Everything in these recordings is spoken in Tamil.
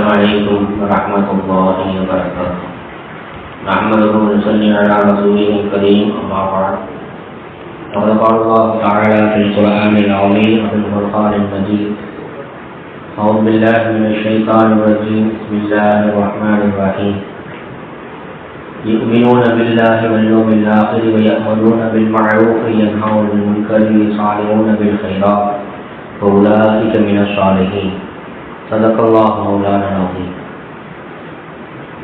السلام عليكم ورحمة الله وبركاته. نحمده ونصلي على رسوله الكريم أما بعد. فقد قال الله تعالى في القرآن العظيم وفي الفرقان المجيد أعوذ بالله من الشيطان الرجيم. بسم الله الرحمن الرحيم. يؤمنون بالله واليوم الآخر ويأمرون بالمعروف وينهون عن المنكر ويسارعون بالخيرات. وأولئك من الصالحين. சதக்கல்லாக மௌலான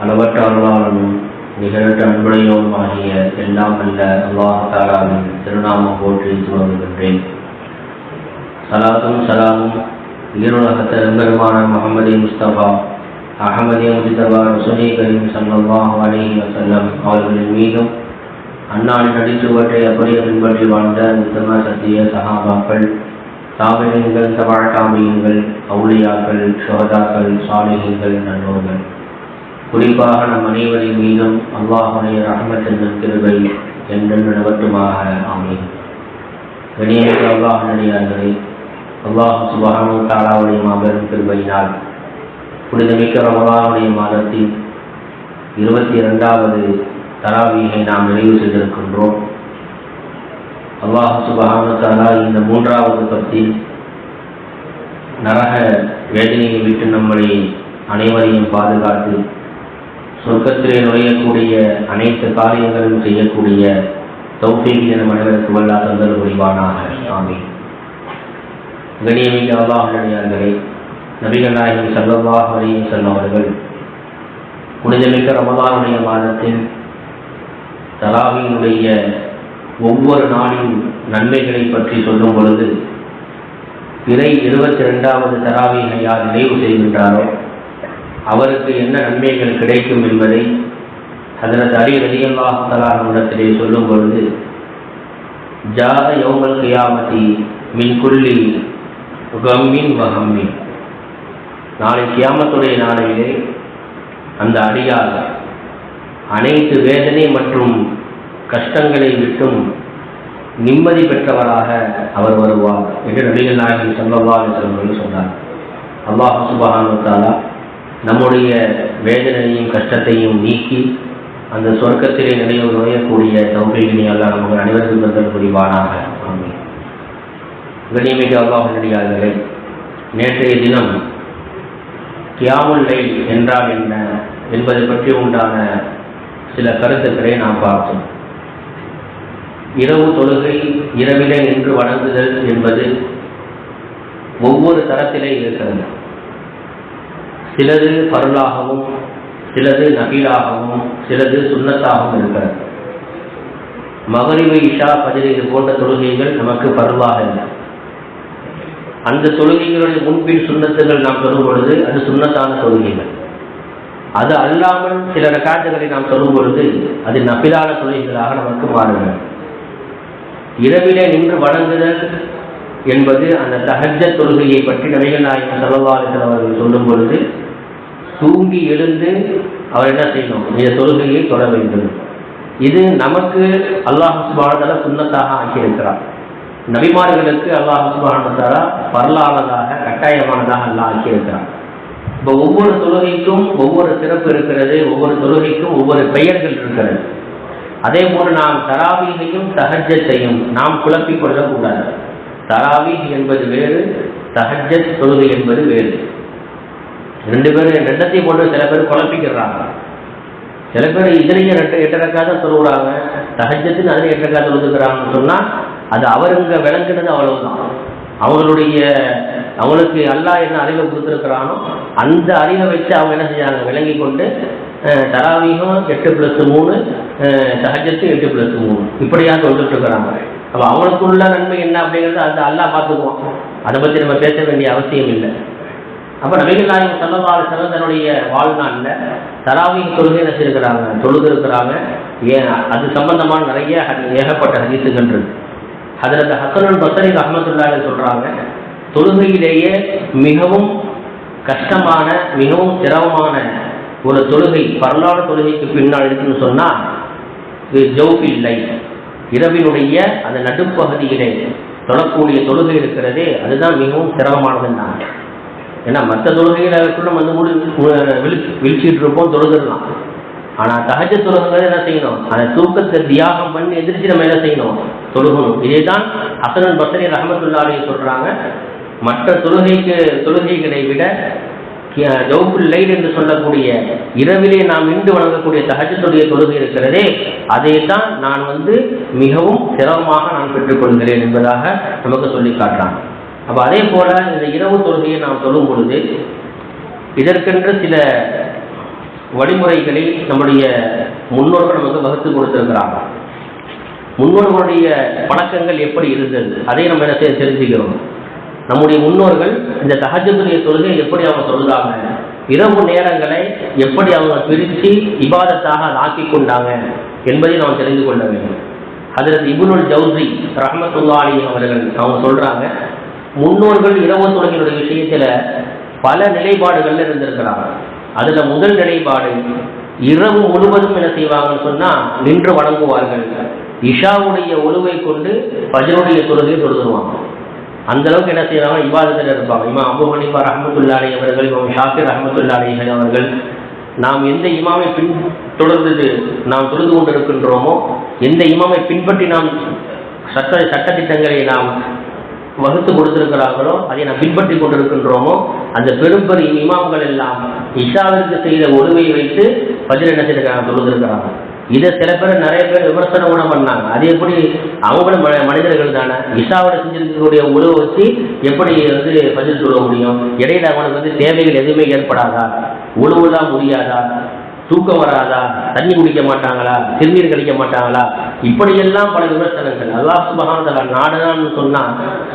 அளவற்ற அருளாளனும் நிகழற்ற அன்புடையோம் ஆகிய எல்லாம் அல்ல அல்லாஹ் தாலாவின் திருநாமம் போற்றி துவங்குகின்றேன். சலாத்தும் சலாமும் உயிருலக பெரும்பெருமான முகமதி முஸ்தபா அகமதி முஸ்தபா ருசுனி கரீம் சல்லாஹ் அலி வசல்லம் அவர்களின் மீதும் அன்னாரின் நடிச்சுவற்றை அப்படியே பின்பற்றி வாழ்ந்த உத்தம சத்திய சகாபாக்கள் தாவரங்கள் தபாழ் அவுளியாக்கள் ஷோதாக்கள் சாலிகங்கள் நல்லோர்கள் குறிப்பாக நம் அனைவரின் மீதும் அல்லாஹுடைய ரஹமத்தின் திருவை என்றும் நிலவட்டுமாக. ஆமீன். கணியமிக்க அல்லாஹ் நடிகார்களே அல்லாஹ் சுபஹானு தாலாவுடைய மாபெரும் திருவையினால் புனிதமிக்க ரமலாவுடைய மாதத்தில் இருபத்தி இரண்டாவது தராவியை நாம் நிறைவு செய்திருக்கின்றோம். அல்லாஹ் சுபஹானத்தாலா இந்த மூன்றாவது பத்தி நரக வேதனையை விட்டு நம்மளை அனைவரையும் பாதுகாத்து சொர்க்கத்திலே நுழையக்கூடிய அனைத்து காரியங்களும் செய்யக்கூடிய தௌஃபீக் என மனிதருக்கு வல்லா தந்தல் புரிவானாக. சாமி கணியமிக்க அல்லாஹ் நடிகார்களே நபிகள் நாயகி சல்லல்லாஹ் அலையும் செல்லவர்கள் புனிதமிக்க ரமதானுடைய மாதத்தில் தலாவியினுடைய ஒவ்வொரு நாளின் நன்மைகளை பற்றி சொல்லும் பொழுது பிறை இருபத்தி ரெண்டாவது தராவியை யார் நினைவு செய்கின்றாரோ அவருக்கு என்ன நன்மைகள் கிடைக்கும் என்பதை அதனது அடி ரதியல்லாஹ் சொல்லும் பொழுது ஜாத யோமல் கியாமதி மின் குள்ளி கம்மின் வகம்மின் நாளை கியாமத்துடைய நாளையிலே அந்த அடியார் அனைத்து வேதனை மற்றும் கஷ்டங்களை விட்டும் நிம்மதி பெற்றவராக அவர் வருவார் என்று நபிகள் நாயகன் சல்லல்லா அலிஸ்வர்கள் சொன்னார். அல்லாஹ் சுபஹானுத்தாலா நம்முடைய வேதனையும் கஷ்டத்தையும் நீக்கி அந்த சொர்க்கத்திலே நினைவு நுழையக்கூடிய தௌஃபீகினை அல்லாஹ் நமக்கு அனைவருக்கும் தந்தல் புரிவானாக. ஆமீன். கனிமிக அல்லாஹ் நேற்றைய தினம் கியாமுல்லை என்றால் என்ன என்பது பற்றி உண்டான சில கருத்துக்களை நாம் பார்த்தோம். இரவு தொழுகை இரவிலே நின்று வணங்குதல் என்பது ஒவ்வொரு தரத்திலே இருக்கிறது. சிலது பருளாகவும் சிலது நகீலாகவும் சிலது சுண்ணத்தாகவும் இருக்கிறது. மகரிவு இஷா பதில் இது போன்ற தொழுகைகள் நமக்கு பருவாக இல்லை. அந்த தொழுகைகளுடைய முன்பின் சுண்ணத்துகள் நாம் சொல்லும் பொழுது அது சுண்ணத்தான தொழுகைகள். அது அல்லாமல் சில ரெக்கார்டுகளை நாம் சொல்லும் பொழுது அது நபிலான தொழில்களாக நமக்கு மாறுகிறது. இரவிலே நின்று வணங்குதல் என்பது அந்த சகஜ தொழுகையை பற்றி நபிகள் நாயகம் செலவாளர்கள் அவர்கள் சொல்லும் பொழுது தூங்கி எழுந்து அவர் என்ன செய்யணும்? இந்த தொழுகையை தொட வேண்டும். இது நமக்கு அல்லாஹ் சுபானதால சுண்ணத்தாக ஆக்கியிருக்கிறார். நபிமார்களுக்கு அல்லாஹ் சுபானதாலா பரலானதாக கட்டாயமானதாக அல்லாஹ் ஆக்கியிருக்கிறார். இப்போ ஒவ்வொரு தொழுகைக்கும் ஒவ்வொரு சிறப்பு இருக்கிறது ஒவ்வொரு தொழுகைக்கும் ஒவ்வொரு பெயர்கள் இருக்கிறது. அதே போல நாம் தராவீகையும் சஹஜத்தையும் நாம் குழப்பிக் கொள்ளக்கூடாது. தராவீக் என்பது வேறு சஹஜத் தொழுகை என்பது வேறு. ரெண்டு பேரும் ரெண்டத்தையும் போட்டு சில பேர் குழப்பிக்கிறாங்க. சில பேர் இதுலேயும் ரெண்டு எட்டரைக்கா தான் தொழுகிறாங்க சஹஜத்துன்னு அதில் எட்டரைக்கா தொழுதுக்கிறாங்கன்னு சொன்னால் அது அவருங்க விளங்குனது அவ்வளவுதான். அவங்களுடைய அவங்களுக்கு அல்லா என்ன அறிவை கொடுத்துருக்கிறானோ அந்த அறிவை வச்சு அவங்க என்ன செய்யறாங்க? விளங்கி கொண்டு தராவீகம் எட்டு ப்ளஸ் மூணு சஹஜத்து எட்டு ப்ளஸ் மூணு. இப்படியாக சொல்லிட்டு இருக்கிறாங்க. அப்போ அவனுக்குள்ள நன்மை என்ன அப்படிங்கிறது அந்த அல்லாஹ் பார்த்துக்குவோம் அதை பற்றி நம்ம பேச வேண்டிய அவசியம் இல்லை. அப்போ நபிகள் நாயகம் சல்லவாறு வாழ்நாளில் தராவீக தொழுகை என்ன செய்யிருக்கிறாங்க தொழுது இருக்கிறாங்க ஏன்? அது சம்பந்தமான நிறைய ஏகப்பட்ட ஹதீசுகள் இருக்கு. அதில் ஹசனன் பசரி அஹமதுல்லான்னு சொல்கிறாங்க தொழுகையிலேயே மிகவும் கஷ்டமான மிகவும் சிரமமான ஒரு தொழுகை வரலாறு தொழுகைக்கு பின்னால் இருக்குன்னு சொன்னால் ஜவுபில்லை இரவினுடைய அந்த நடுப்பகுதியிலே தொழக்கூடிய தொழுகை இருக்கிறதே அதுதான் மிகவும் சிரமமானதுன்னா ஏன்னா மற்ற தொழுகைகளுக்குள்ள நம்ம வந்து முழு விழிச்சிட்டு இருப்போம் தொழுதுடலாம். ஆனால் தகஜ தொழுகிறது என்ன செய்யணும்? அந்த தூக்கத்தை தியாகம் பண்ணி எதிர்த்து நம்ம என்ன செய்யணும்? தொழுகணும். இதே தான் ஹசனன் பசரி ரஹமத்துல்லாலே சொல்கிறாங்க மற்ற தொழுகைக்கு தொழுகைகளை விட ஜவுபுல் லைட் என்று சொல்லக்கூடிய இரவிலே நாம் இன்று வழங்கக்கூடிய தகஜத்துடைய தொழுகை இருக்கிறதே அதை தான் நான் வந்து மிகவும் சிரமமாக நான் பெற்றுக்கொள்கிறேன் என்பதாக நமக்கு சொல்லி காட்டுறாங்க. அப்போ அதே போல இந்த இரவு தொழுகையை நாம் தொழும் பொழுது இதற்கென்று சில வழிமுறைகளை நம்முடைய முன்னோர்கள் நமக்கு வகுத்து கொடுத்திருக்கிறாங்க. முன்னோர்களுடைய பழக்கங்கள் எப்படி இருந்தது? அதை நம்ம என்ன தெரிஞ்சுக்கிறோம். நம்முடைய முன்னோர்கள் இந்த தகஜத்துடைய தொழுகை எப்படி அவங்க சொல்றாங்க இரவு நேரங்களை எப்படி அவங்க பிரித்து இபாதத்தாக ஆக்கி கொண்டாங்க என்பதை நாம் தெரிந்து கொள்ள வேண்டும். அதில் இபுனுல் ஜவுசி ரஹமத்துல்லாலி அவர்கள் அவங்க சொல்றாங்க முன்னோர்கள் இரவு தொழுகையினுடைய விஷயத்துல பல நிலைப்பாடுகள்ல இருந்திருக்கிறாங்க. அதுல முதல் நிலைப்பாடு இரவு முழுவதும் என்ன செய்வாங்கன்னு சொன்னா நின்று வணங்குவார்கள். இஷாவுடைய ஒழுவை கொண்டு பஜருடைய தொழுகையை தொழுதுருவாங்க. அந்த அளவுக்கு என்ன செய்யறாங்க விவாதத்தில் இருப்பாங்க. இமாம் அபு ஹனிஃபா ரஹமத்துல்லாலி அவர்கள் இமாம் ஷாஃபி ரஹமத்துல்லாலிகள் அவர்கள் நாம் எந்த இமாமை பின் தொடர்ந்து நாம் தொழுது கொண்டிருக்கின்றோமோ எந்த இமாமை பின்பற்றி நாம் சட்ட சட்டத்திட்டங்களை நாம் வகுத்து கொடுத்திருக்கிறார்களோ அதை நாம் பின்பற்றி கொண்டிருக்கின்றோமோ அந்த பெரும் பெரும் இமாம்கள் எல்லாம் இஷாவிற்கு செய்த ஒழுவை வைத்து பதில் என்ன செய்திருக்கிறாங்க? தொழுதிருக்கிறாங்க. இதை சில பேர் நிறைய பேர் விமர்சனம் கூட பண்ணாங்க. அது எப்படி? அவங்களும் மனிதர்கள் தானே. இஷாவோட செஞ்சிருக்கக்கூடிய உழவை வச்சு எப்படி வந்து பதில் சொல்ல முடியும்? இடையில அவனுக்கு வந்து தேவைகள் எதுவுமே ஏற்படாதா? உழவுலாம் முடியாதா? தூக்கம் வராதா? தண்ணி குடிக்க மாட்டாங்களா? சிறுநீர் கழிக்க மாட்டாங்களா? இப்படியெல்லாம் பல விமர்சனங்கள். அல்லாஹ் சுபகான நாடுதான்னு சொன்னா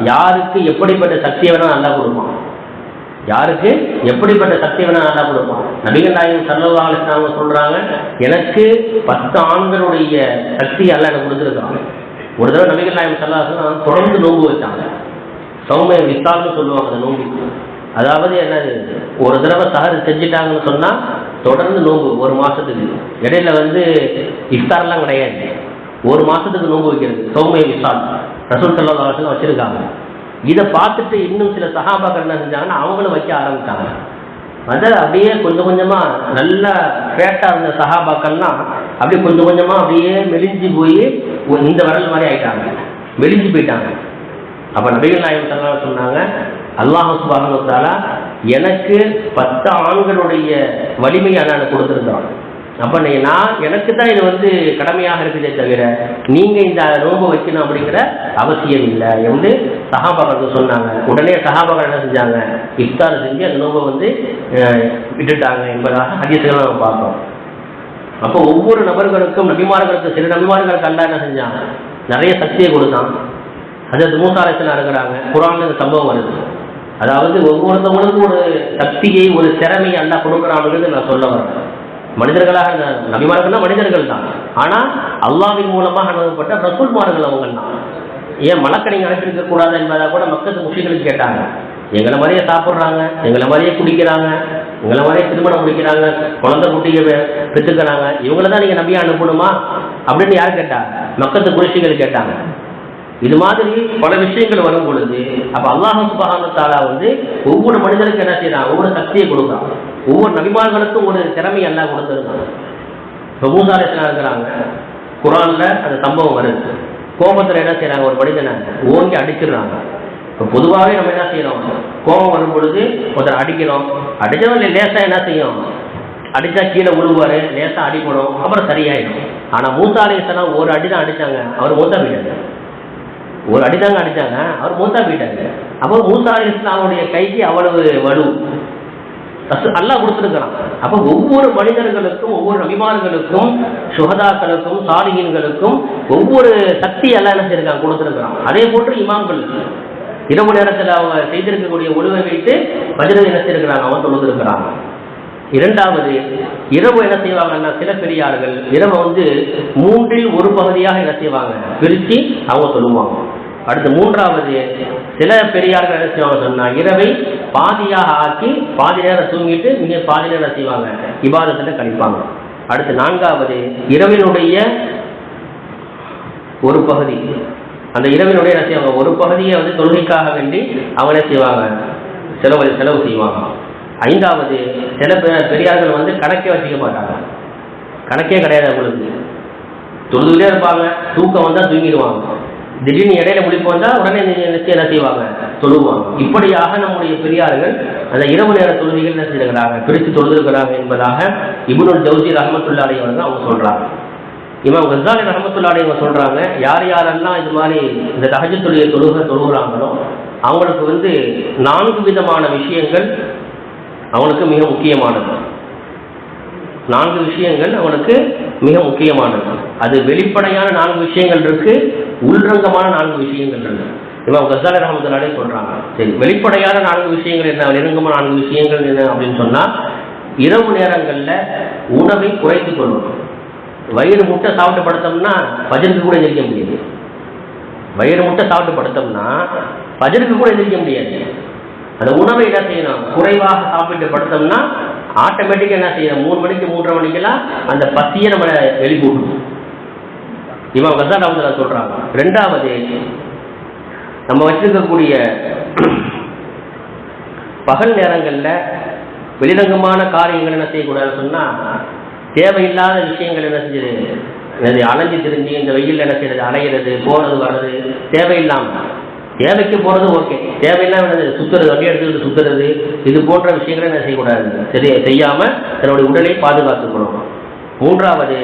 யாருக்கு எப்படிப்பட்ட சக்தியை வேணா நல்லா கொடுப்பான். யாருக்கு? எப்படிப்பட்ட சக்தி வேணா நல்லா கொடுப்பான். நபிகள் நாயகம் சல்லா அலிஸ்லாம சொல்றாங்க எனக்கு பத்து ஆண்களுடைய சக்தி அல்ல எனக்கு கொடுத்துருக்காங்க. ஒரு தடவை நபிகள் நாயகம் சல்லா தொடர்ந்து நோம்பு வச்சாங்க. சௌமிய விசால்னு சொல்லுவாங்க அந்த நோம்பு அதாவது என்னது? ஒரு தடவை சஹர் செஞ்சுட்டாங்கன்னு சொன்னா தொடர்ந்து நோம்பு ஒரு மாசத்துக்கு. இடையில வந்து இஃப்தார்லாம் கிடையாது. ஒரு மாசத்துக்கு நோம்பு வைக்கிறது சௌமிய விசால் ரசூல் சல்லா வச்சிருக்காங்க. இதை பார்த்துட்டு இன்னும் சில சகாபாக்கள் என்ன செஞ்சாங்கன்னா அவங்களும் வைக்க ஆரம்பித்தாங்க வந்து அப்படியே கொஞ்சம் கொஞ்சமாக நல்லா ஃபேட்டாக இருந்த சகாபாக்கள்லாம் அப்படியே கொஞ்சம் கொஞ்சமாக அப்படியே மெலிஞ்சு போய் இந்த வரல் மாதிரி ஆயிட்டாங்க. மெலிஞ்சு போயிட்டாங்க. அப்போ நபிகள் நாயகம் சொன்னாங்க அல்லாஹ் சுபாகத்தாலா எனக்கு பத்து ஆண்களுடைய வலிமையை நான் கொடுத்துருந்தான். நீ நான் எனக்கு தான் இது வந்து கடமையாக இருக்குதே தவிர நீங்கள் இந்த நோம்பு வைக்கணும் அப்படிங்கிற அவசியம் இல்லை. என்று சகாபாக்கள் சொன்னாங்க. உடனே சகாபாக்கள் என்ன செஞ்சாங்க? இஃப்தார் செஞ்சு அந்த நோம்பை வந்து விட்டுட்டாங்க என்பதாக ஹதீசுகளை நம்ம பார்ப்போம் அப்போ ஒவ்வொரு நபர்களுக்கும் நபிமார்களுக்கு சில நபிமார்களுக்கு அல்ல என்ன செஞ்சாங்க? நிறைய சக்தியை கொடுத்தான். அதாவது மூசாரத்தில் இருக்கிறாங்க. குரான் சம்பவம் வருது. அதாவது ஒவ்வொருத்தவங்களுக்கும் ஒரு சக்தியை ஒரு திறமையை அல்ல கொடுக்குறாங்கிறது நான் சொல்ல வரேன். மனிதர்களாக நபிமார்கள்னா மனிதர்கள் தான். ஆனால் அல்லாவின் மூலமாக அனுப்பப்பட்ட ரசூல்மார்கள் அவங்க தான் ஏன் மலக்கணிங்க அழைச்சிருக்க கூடாது என்பதாக கூட மக்கள் முஸ்லீம்களுக்கு கேட்டாங்க. எங்களை மாதிரியே சாப்பிட்றாங்க எங்களை மாதிரியே குடிக்கிறாங்க எங்களை மாதிரியே திருமணம் முடிக்கிறாங்க குழந்தை குட்டியை பெற்றுக்கிறாங்க. இவங்கள தான் நீங்கள் நம்பியா அனுப்பணுமா? அப்படின்னு யார் கேட்டா? மக்கத்து குடிசைகள் கேட்டாங்க. இது மாதிரி பல விஷயங்கள் வரும் பொழுது அப்போ அல்லாஹு சுபகான வந்து ஒவ்வொரு மனிதனுக்கு என்ன செய்யறான் ஒவ்வொரு சக்தியை கொடுக்குறான். ஒவ்வொரு நபிமார்களுக்கும் ஒரு திறமை எல்லாம் கொடுத்துருக்காங்க இப்போ மூசாரத்தில் இருக்கிறாங்க. குரானில் அந்த சம்பவம் வருது. கோபத்தில் என்ன செய்யறாங்க ஒரு மனிதனை ஓங்கி அடிச்சிடுறாங்க. இப்போ பொதுவாகவே நம்ம என்ன செய்யறோம்? கோபம் வரும் பொழுது ஒருத்தர் அடிக்கிறோம். அடிச்சவன் லேசா என்ன செய்யும்? அடிச்சா கீழே உழுவாரு லேசா அடிக்கணும் அப்புறம் சரியாயிடும். ஆனா மூசாலேசனா ஒரு அடி தான் அடிச்சாங்க. அவர் மூத்தா போயிட்டாங்க ஒரு அடிதாங்க அடிச்சாங்க. அவர் மூத்தா போயிட்டாங்க அப்போ மூசா கைக்கு அவ்வளவு வலு. அல்லா கொடுத்துருக்கிறான். அப்போ ஒவ்வொரு மனிதர்களுக்கும் ஒவ்வொரு அபிமானங்களுக்கும் சுகதாக்களுக்கும் சாலிகன்களுக்கும் ஒவ்வொரு சக்தி எல்லாம் என்ன செய்யிருக்காங்க கொடுத்துருக்கிறான். அதே போன்று இமாம்கள் இரவு நேரத்தில் அவங்க செய்திருக்கக்கூடிய ஒழுவை வைத்து வஜ்ரம் என்ன செய்யிருக்கிறாங்க அவன் தொழுந்திருக்கிறாங்க இரண்டாவது இரவு என்ன செய்வாங்கன்னா சில பெரியார்கள் இரவு வந்து மூன்றில் ஒரு பகுதியாக என்ன செய்வாங்க? பிரித்து அவங்க சொல்லுவாங்க. அடுத்து மூன்றாவது சில பெரியார்கள் என்ன செய்வாங்க சொன்னா இரவை பாதியாக ஆக்கி பாதி நேரம் தூங்கிட்டு மிக பாதி நேரம் செய்வாங்க? விவாதத்தில் கழிப்பாங்க. அடுத்து நான்காவது இரவினுடைய ஒரு பகுதி. அந்த இரவினுடைய என்ன செய்வாங்க? ஒரு பகுதியை வந்து தொழுகைக்காக வேண்டி அவங்களே செய்வாங்க? செலவு செலவு செய்வாங்க. ஐந்தாவது சில பெ- பெரியார்கள் வந்து கணக்கே வச்சுக்க மாட்டாங்க. கணக்கே கிடையாது அவங்களுக்கு. தொழுதுகிட்டே இருப்பாங்க. தூக்கம் வந்தால் தூங்கிடுவாங்க. திடீர்னு இடையில முடிப்பு வந்தால் உடனே நி- நிச்சயம் என்ன செய்வாங்க தொழுவாங்க இப்படியாக நம்முடைய பெரியார்கள் அந்த இரவு நேர தொழுகைகள் என்ன செய்திருக்கிறாங்க? பிரித்து தொழுதிருக்கிறாங்க என்பதாக இபுனுல் ஜவுசி ரஹமத்துல்லாடி அவர்கள் அவங்க சொல்றாங்க. இவன் கசாலி ரஹமத்துல்லாடி அவங்க சொல்றாங்க யார் யாரெல்லாம் இது மாதிரி இந்த தகைச்ச தொழிலை தொழுகிற தொழுகிறாங்களோ அவங்களுக்கு வந்து நான்கு விதமான விஷயங்கள் அவனுக்கு மிக முக்கியமானது. நான்கு விஷயங்கள் அவனுக்கு மிக முக்கியமானது. அது வெளிப்படையான நான்கு விஷயங்கள் இருக்கு உள்ரங்கமான நான்கு விஷயங்கள் இருக்கு. இவன் கசால ரஹமத்துல்லாலே சொல்றாங்க. சரி வெளிப்படையான நான்கு விஷயங்கள் என்ன நெருங்கமான நான்கு விஷயங்கள் என்ன அப்படின்னு சொன்னா இரவு நேரங்கள்ல உணவை குறைத்து கொள்ளணும் வயிறு முட்டை சாப்பிட்டு படுத்தோம்னா பஜனுக்கு கூட எந்திரிக்க முடியாது. வயிறு முட்டை சாப்பிட்டு படுத்தோம்னா பஜனுக்கு கூட எந்திரிக்க முடியாது. அந்த உணவை என்ன செய்யணும்? குறைவாக சாப்பிட்டு படுத்தோம்னா ஆட்டோமேட்டிக்காக என்ன செய்யணும்? மூணு மணிக்கு மூன்றரை மணிக்கெல்லாம் அந்த பசியை நம்மளை எழுப்பி விட்டுரும். இவன் கசான் அவங்க சொல்றாங்க. ரெண்டாவது நம்ம வச்சிருக்கக்கூடிய பகல் நேரங்களில் வெளிரங்கமான காரியங்கள் என்ன செய்யக்கூடாதுன்னு சொன்னால் தேவையில்லாத விஷயங்கள் என்ன செஞ்சது என்னது அலைஞ்சு திரிஞ்சு இந்த வெயில் என்ன செய்யறது அலையிறது போகிறது வர்றது தேவையில்லாமல் தேவைக்கு போகிறது ஓகே. தேவையில்லாமல் என்னது சுத்துறது வண்டி எடுத்துக்கிட்டு சுத்துறது இது போன்ற விஷயங்களை என்ன செய்யக்கூடாது. சரி செய்யாமல் தன்னுடைய உடலை பாதுகாத்துக்கணும். மூன்றாவது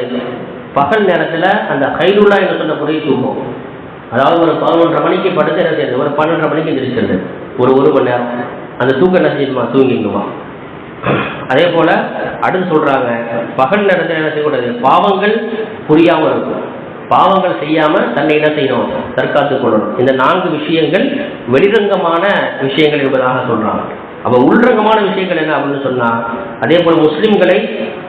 பகல் நேரத்தில் அந்த கைலுல்லா என்று சொன்ன முறை தூக்கம் அதாவது ஒரு பதினொன்றரை மணிக்கு படுத்து என்ன செய்யுது ஒரு பன்னெண்டரை மணிக்கு எந்திரிச்சிருது ஒரு ஒரு மணி நேரம். அந்த தூக்கம் என்ன செய்யணுமா தூங்கிக்குமா அதே போல அடுத்து சொல்றாங்க பகல் நேரத்தில் என்ன செய்யக்கூடாது? பாவங்கள் புரியாம இருக்கும். பாவங்கள் செய்யாம தன்னை என்ன செய்யணும்? தற்காத்துக் கொள்ளணும். இந்த நான்கு விஷயங்கள் வெளிரங்கமான விஷயங்கள் என்பதாக சொல்றாங்க. அப்ப உள்ரங்கமான விஷயங்கள் என்ன அப்படின்னு சொன்னா அதே போல முஸ்லிம்களை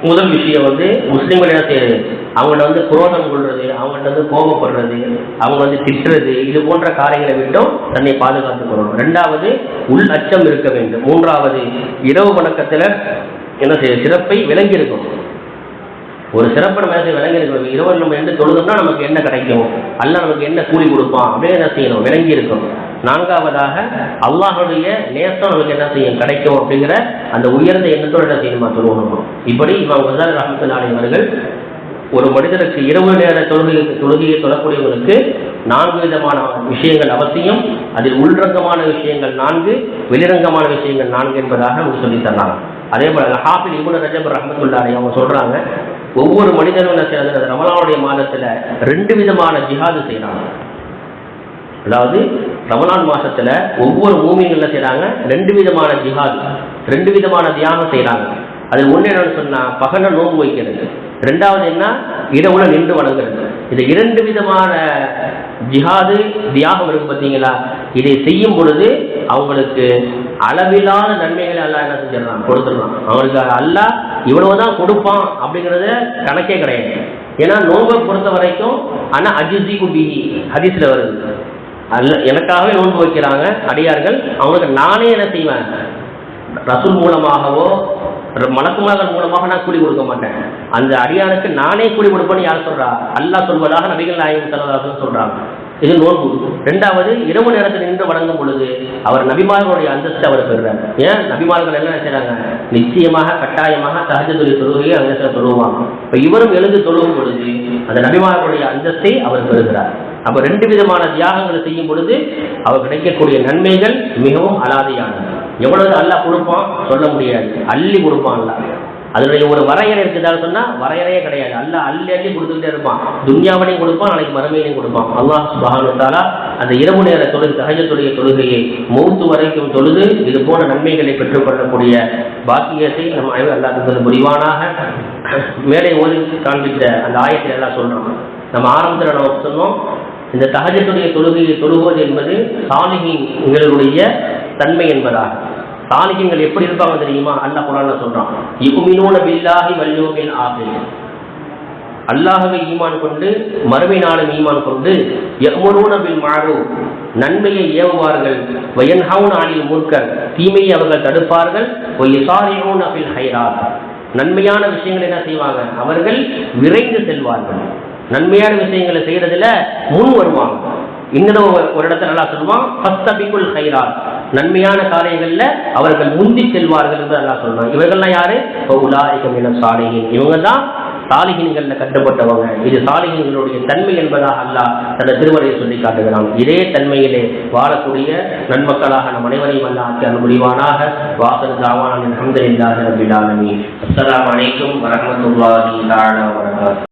முதல் விஷயம் வந்து முஸ்லிம்கள் என்ன செய்யறது அவங்கள்ட்ட வந்து குரோதம் கொள்வது அவங்கள்ட்ட வந்து கோபப்படுறது அவங்க வந்து திட்டுறது இது போன்ற காரியங்களை விட்டும் தன்னை பாதுகாத்துக் கொள்ளணும். ரெண்டாவது உள் அச்சம் இருக்க வேண்டும். மூன்றாவது இரவு வணக்கத்துல என்ன செய்ய சிறப்பை விளங்கி இருக்கும் ஒரு சிறப்பு நம்ம என்ன விளங்கி இருக்கணும் இரவு நம்ம என்ன தொழுதோம்னா நமக்கு என்ன கிடைக்கும்? அல்ல நமக்கு என்ன கூலி கொடுப்பான்? அப்படின்னு என்ன செய்யணும்? விளங்கி இருக்கும் நான்காவதாக அல்லாஹனுடைய நேசம் நமக்கு என்ன செய்யும்? கிடைக்கும் அப்படிங்கிற அந்த உயர்ந்த எண்ணத்தோடு என்ன செய்யணுமா? தொழுகணும். இப்படி இவன் முதல் ரஹமத்துல்லாலை அவர்கள் ஒரு மனிதனுக்கு இரவு நேர தொழுகை தொழுகையை தொழக்கூடியவர்களுக்கு நான்கு விதமான விஷயங்கள் அவசியம். அதில் உள்ரங்கமான விஷயங்கள் நான்கு வெளிரங்கமான விஷயங்கள் நான்கு என்பதாக அவங்க சொல்லி தரலாம் அதே போல ஹாஃபில் இபுன் ரஜப் ரஹமத்துல்லாரி அவங்க சொல்றாங்க ஒவ்வொரு மனிதனும் என்ன அந்த ரமலானுடைய மாதத்துல ரெண்டு விதமான ஜிஹாது செய்யறாங்க அதாவது ரமலான் மாசத்துல ஒவ்வொரு மூமியும் என்ன ரெண்டு விதமான ஜிஹாது ரெண்டு விதமான தியானம் செய்யறாங்க அதில் ஒன்று என்னன்னு சொன்னா பகல நோன்பு வைக்கிறது. ரெண்டாவது என்ன? இரவுல நின்று வணங்குறது. இது இரண்டு விதமான ஜிஹாது தியாகம் இருக்கு பார்த்தீங்களா? இதை செய்யும் பொழுது அவங்களுக்கு அளவில்லாத நன்மைகளை அல்லா என்ன செஞ்சிடலாம் கொடுத்துடலாம் அவங்களுக்கு அல்ல இவ்வளவுதான் கொடுப்பான் அப்படிங்கிறத கணக்கே கிடையாது. ஏன்னா நோன்பை பொறுத்த வரைக்கும் ஆனா அஜிசி குபி ஹதீஸ்ல வருது. அல்ல எனக்காகவே நோன்பு வைக்கிறாங்க அடியார்கள். அவங்களுக்கு நானே என்ன செய்வேன்? ரசூல் மூலமாகவோ மலக்குமார்கள் மூலமாக நான் கூலி கொடுக்க மாட்டேன். அந்த அடியானுக்கு நானே கூலி கொடுப்பேன்னு யார் சொல்றா? அல்லாஹ் சொல்வதாக நபிகள் நாயகம் சல்லல்லாஹு சொல்றாங்க. இது நோன்பு. ரெண்டாவது இரவு நேரத்தில் நின்று வணங்கும் பொழுது அவர் நபிமார்களுடைய அந்தஸ்து அவர் பெறுறார். ஏன்? நபிமார்கள் என்ன செய்றாங்க நிச்சயமாக கட்டாயமாக சகஜத்துறை தொழுகையை அந்தஸ்தை தொழுவாங்க இப்போ இவரும் எழுந்து தொழுகும் பொழுது அந்த நபிமார்களுடைய அந்தஸ்தை அவர் பெறுகிறார். அப்போ ரெண்டு விதமான தியாகங்களை செய்யும் பொழுது அவர் கிடைக்கக்கூடிய நன்மைகள் மிகவும் அலாதையானது. எவ்வளவு அல்லா கொடுப்பான் சொல்ல முடியாது. அள்ளி கொடுப்பான் அல்லாஹ். அதனுடைய ஒரு வரையறை இருக்குதான்னு சொன்னா வரையறையே கிடையாது. அல்ல அள்ளி அள்ளி கொடுத்துக்கிட்டே இருப்பான். துன்யாவனையும் கொடுப்பான் நாளைக்கு மறுமையிலையும் கொடுப்பான். அல்லாஹ் சுபஹானு அந்த இரவு நேர தொழுகை சகஜத்துடைய தொழுகையை மௌத்து வரைக்கும் தொழுது இது போன்ற நன்மைகளை பெற்றுக்கொள்ளக்கூடிய பாக்கியத்தை நம்ம அனைவரும் அல்லாஹ் முடிவானாக மேலே ஓதி காண்பித்த அந்த ஆயத்தை எல்லாம் சொல்றோம் நம்ம ஆரம்பத்தில் நம்ம சொன்னோம் இந்த தகஜத்துடைய தொழுகையை தொழுவது என்பது சாலிகளுடைய தன்மை என்பதாக. சாலிகங்கள் எப்படி இருப்பாங்க தெரியுமா? அல்லாஹ் குரான்ல சொல்றான். யுமினூன பில்லாஹி வல்யோமில் ஆகிர். அல்லாஹவை ஈமான் கொண்டு மறுமை நாளும் ஈமான் கொண்டு யமுனூன பில் மாறு நன்மையை ஏவுவார்கள். வயன்ஹவுன் ஆணில் முற்கர் தீமையை அவர்கள் தடுப்பார்கள். ஒய்சாரியூன அபில் ஹைரா நன்மையான விஷயங்களை என்ன செய்வாங்க? அவர்கள் விரைந்து செல்வார்கள். நன்மையான விஷயங்களை செய்யறதுல முன் வருவாங்க. இன்னும் ஒரு- இடத்துல நல்லா சொல்லுவான் ஃபஸ்தபிக்குல் நன்மையான காரியங்களில் அவர்கள் முந்தி செல்வார்கள் என்று நல்லா சொல்றாங்க இவர்கள்லாம் யாரு? உலாரிகம் என சாலிகின் இவங்க தான் சாலிகின்கள்ல கட்டுப்பட்டவங்க. இது சாலிகின்களுடைய தன்மை என்பதாக அல்ல தன திருமறையை சொல்லி காட்டுகிறான். இதே தன்மையிலே வாழக்கூடிய நன்மக்களாக நம் அனைவரையும் அல்லாஹ் அனுபவிவானாக வாசல் தாவானின் அஹமதுல்லாஹி ரபில் ஆலமீன். அஸ்ஸலாமு அலைக்கும் வரஹ்மத்துல்லாஹி தஆலா